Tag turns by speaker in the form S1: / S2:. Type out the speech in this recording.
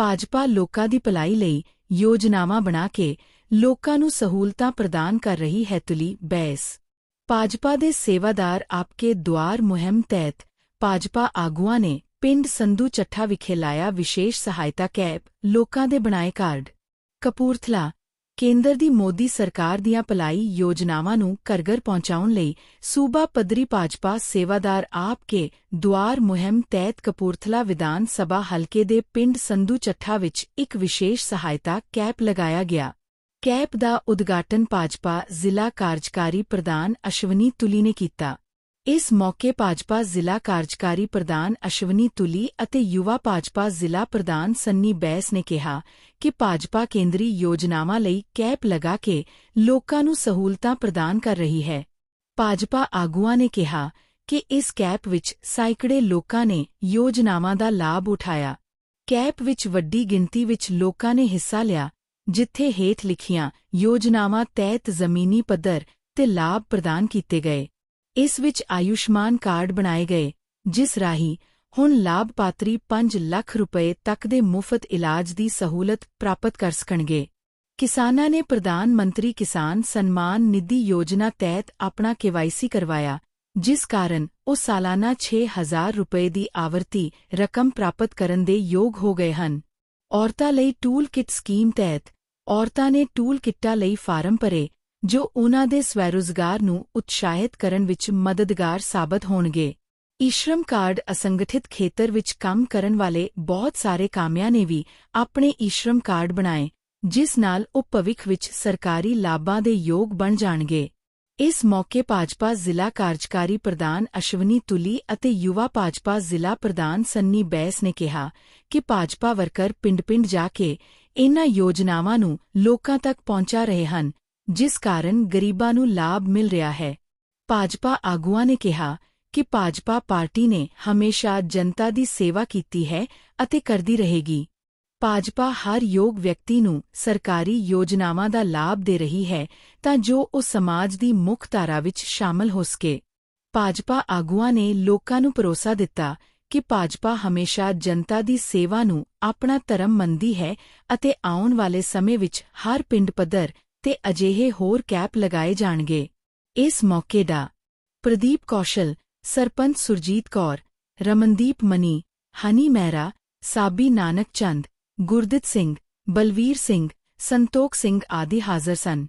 S1: ਭਾਜਪਾ ਲੋਕਾਂ ਦੀ ਭਲਾਈ ਲਈ ਯੋਜਨਾਵਾਂ ਬਣਾ ਕੇ ਲੋਕਾਂ ਨੂੰ ਸਹੂਲਤਾਂ ਪ੍ਰਦਾਨ ਕਰ ਰਹੀ ਹੈ ਤੁਲੀ ਬੈਸ ਭਾਜਪਾ ਦੇ ਸੇਵਾਦਾਰ ਆਪਕੇ ਦੁਆਰ ਮੁਹਿੰਮ ਤਹਿਤ ਭਾਜਪਾ ਆਗੂਆਂ ਨੇ ਪਿੰਡ ਸੰਧੂ ਚੱਠਾ ਵਿਖੇ ਲਾਇਆ ਵਿਸ਼ੇਸ਼ ਸਹਾਇਤਾ ਕੈਂਪ, ਲੋਕਾਂ ਦੇ ਬਣਾਏ ਕਾਰਡ। ਕਪੂਰਥਲਾ ਕੇਂਦਰ ਦੀ ਮੋਦੀ ਸਰਕਾਰ ਦੀਆਂ ਭਲਾਈ ਯੋਜਨਾਵਾਂ ਨੂੰ ਘਰ-ਘਰ ਪਹੁੰਚਾਉਣ ਲਈ ਸੂਬਾ ਪੱਧਰੀ ਭਾਜਪਾ ਸੇਵਾਦਾਰ ਆਪ ਕੇ ਦੁਆਰ ਮੁਹਿੰਮ ਤਹਿਤ ਕਪੂਰਥਲਾ ਵਿਧਾਨ ਸਭਾ ਹਲਕੇ ਦੇ ਪਿੰਡ ਸੰਧੂ ਚੱਠਾ ਵਿੱਚ ਇੱਕ ਵਿਸ਼ੇਸ਼ ਸਹਾਇਤਾ ਕੈਂਪ ਲਗਾਇਆ ਗਿਆ। ਕੈਂਪ ਦਾ ਉਦਘਾਟਨ ਭਾਜਪਾ ਜ਼ਿਲ੍ਹਾ ਕਾਰਜਕਾਰੀ ਪ੍ਰਧਾਨ ਅਸ਼ਵਨੀ ਤੁਲੀ ਨੇ ਕੀਤਾ। ਇਸ ਮੌਕੇ ਭਾਜਪਾ ਜ਼ਿਲ੍ਹਾ ਕਾਰਜਕਾਰੀ ਪ੍ਰਧਾਨ ਅਸ਼ਵਨੀ ਤੁਲੀ ਅਤੇ ਯੁਵਾ ਭਾਜਪਾ ਜ਼ਿਲ੍ਹਾ ਪ੍ਰਧਾਨ ਸੰਨੀ ਬੈਸ ਨੇ ਕਿਹਾ ਕਿ ਭਾਜਪਾ ਕੇਂਦਰੀ ਯੋਜਨਾਵਾਂ ਲਈ ਕੈਪ ਲਗਾ ਕੇ ਲੋਕਾਂ ਨੂੰ ਸਹੂਲਤਾਂ ਪ੍ਰਦਾਨ ਕਰ ਰਹੀ ਹੈ। ਭਾਜਪਾ ਆਗੂਆਂ ਨੇ ਕਿਹਾ ਕਿ ਇਸ ਕੈਪ ਵਿੱਚ ਸੈਂਕੜੇ ਲੋਕਾਂ ਨੇ ਯੋਜਨਾਵਾਂ ਦਾ ਲਾਭ ਉਠਾਇਆ। ਕੈਪ ਵਿੱਚ ਵੱਡੀ ਗਿਣਤੀ ਵਿੱਚ ਲੋਕਾਂ ਨੇ ਹਿੱਸਾ ਲਿਆ, ਜਿੱਥੇ ਹੇਠ ਲਿਖੀਆਂ ਯੋਜਨਾਵਾਂ ਤਹਿਤ ਜ਼ਮੀਨੀ ਪੱਧਰ ਤੇ ਲਾਭ ਪ੍ਰਦਾਨ ਕੀਤੇ ਗਏ। ਇਸ ਵਿੱਚ ਆਯੁਸ਼ਮਾਨ ਕਾਰਡ ਬਣਾਏ ਗਏ, ਜਿਸ ਰਾਹੀਂ ਹੁਣ ਲਾਭਪਾਤਰੀ 5 ਲੱਖ ਰੁਪਏ ਤੱਕ ਦੇ ਮੁਫਤ ਇਲਾਜ ਦੀ ਸਹੂਲਤ ਪ੍ਰਾਪਤ ਕਰ ਸਕਣਗੇ। ਕਿਸਾਨਾਂ ਨੇ ਪ੍ਰਧਾਨ ਮੰਤਰੀ ਕਿਸਾਨ ਸਨਮਾਨ ਨਿਧੀ ਯੋਜਨਾ ਤਹਿਤ ਆਪਣਾ ਕੇਵਾਈਸੀ ਕਰਵਾਇਆ, ਜਿਸ ਕਾਰਨ ਉਹ ਸਾਲਾਨਾ 6000 ਰੁਪਏ ਦੀ ਆਵਰਤੀ ਰਕਮ ਪ੍ਰਾਪਤ ਕਰਨ ਦੇ ਯੋਗ ਹੋ ਗਏ ਹਨ। ਔਰਤਾਂ ਲਈ ਟੂਲ ਕਿਟ ਸਕੀਮ ਤਹਿਤ ਔਰਤਾਂ ਨੇ ਟੂਲ ਕਿੱਟਾਂ ਲਈ ਫਾਰਮ ਭਰੇ ਜੋ ਉਨ੍ਹਾਂ ਦੇ ਸਵੈਰੋਜ਼ਗਾਰ ਨੂੰ ਉਤਸ਼ਾਹਿਤ ਕਰਨ ਵਿੱਚ ਮਦਦਗਾਰ ਸਾਬਤ ਹੋਣਗੇ। ਈਸ਼ਰਮ ਕਾਰਡ ਅਸੰਗਠਿਤ ਖੇਤਰ ਵਿੱਚ ਕੰਮ ਕਰਨ ਵਾਲੇ ਬਹੁਤ ਸਾਰੇ ਕਾਮਿਆਂ ਨੇ ਵੀ ਆਪਣੇ ਈਸ਼ਰਮ ਕਾਰਡ ਬਣਾਏ, ਜਿਸ ਨਾਲ ਉਹ ਭਵਿੱਖ ਵਿੱਚ ਸਰਕਾਰੀ ਲਾਭਾਂ ਦੇ ਯੋਗ ਬਣ ਜਾਣਗੇ। ਇਸ ਮੌਕੇ ਭਾਜਪਾ ਜ਼ਿਲ੍ਹਾ ਕਾਰਜਕਾਰੀ ਪ੍ਰਧਾਨ ਅਸ਼ਵਨੀ ਤੁਲੀ ਅਤੇ ਯੁਵਾ ਭਾਜਪਾ ਜ਼ਿਲ੍ਹਾ ਪ੍ਰਧਾਨ ਸੰਨੀ ਬੈਸ ਨੇ ਕਿਹਾ ਕਿ ਭਾਜਪਾ ਵਰਕਰ ਪਿੰਡ-ਪਿੰਡ ਜਾ ਕੇ ਇਨ੍ਹਾਂ ਯੋਜਨਾਵਾਂ ਨੂੰ ਲੋਕਾਂ ਤੱਕ ਪਹੁੰਚਾ ਰਹੇ ਹਨ ਜਿਸ ਕਾਰਨ ਗਰੀਬਾਂ ਨੂੰ ਲਾਭ ਮਿਲ ਰਿਹਾ ਹੈ। ਭਾਜਪਾ ਆਗੂਆਂ ਨੇ ਕਿਹਾ ਕਿ ਭਾਜਪਾ ਪਾਰਟੀ ਨੇ ਹਮੇਸ਼ਾ ਜਨਤਾ ਦੀ ਸੇਵਾ ਕੀਤੀ ਹੈ ਅਤੇ ਕਰਦੀ ਰਹੇਗੀ। ਭਾਜਪਾ ਹਰ ਯੋਗ ਵਿਅਕਤੀ ਨੂੰ ਸਰਕਾਰੀ ਯੋਜਨਾਵਾਂ ਦਾ ਲਾਭ ਦੇ ਰਹੀ ਹੈ ਤਾਂ ਜੋ ਉਹ ਸਮਾਜ ਦੀ ਮੁੱਖ ਧਾਰਾ ਵਿੱਚ ਸ਼ਾਮਲ ਹੋ ਸਕੇ। ਭਾਜਪਾ ਆਗੂਆਂ ਨੇ ਲੋਕਾਂ ਨੂੰ ਭਰੋਸਾ ਦਿੱਤਾ ਕਿ ਭਾਜਪਾ ਹਮੇਸ਼ਾ ਜਨਤਾ ਦੀ ਸੇਵਾ ਨੂੰ ਆਪਣਾ ਧਰਮ ਮੰਨਦੀ ਹੈ ਅਤੇ ਆਉਣ ਵਾਲੇ ਸਮੇਂ ਵਿੱਚ ਹਰ ਪਿੰਡ ਪੱਧਰ ਤੇ ਅਜਿਹੇ ਹੋਰ ਕੈਪ ਲਗਾਏ ਜਾਣਗੇ ਇਸ ਮੌਕੇ ਦਾ ਪ੍ਰਦੀਪ ਕੌਸ਼ਲ ਸਰਪੰਚ ਸੁਰਜੀਤ ਕੌਰ ਰਮਨਦੀਪ ਮਨੀ ਹਨੀ ਮਹਿਰਾ ਸਾਬੀ ਨਾਨਕ ਚੰਦ ਗੁਰਦਿਤ ਸਿੰਘ ਬਲਵੀਰ ਸਿੰਘ ਸੰਤੋਖ ਸਿੰਘ ਆਦਿ ਹਾਜ਼ਰ ਸਨ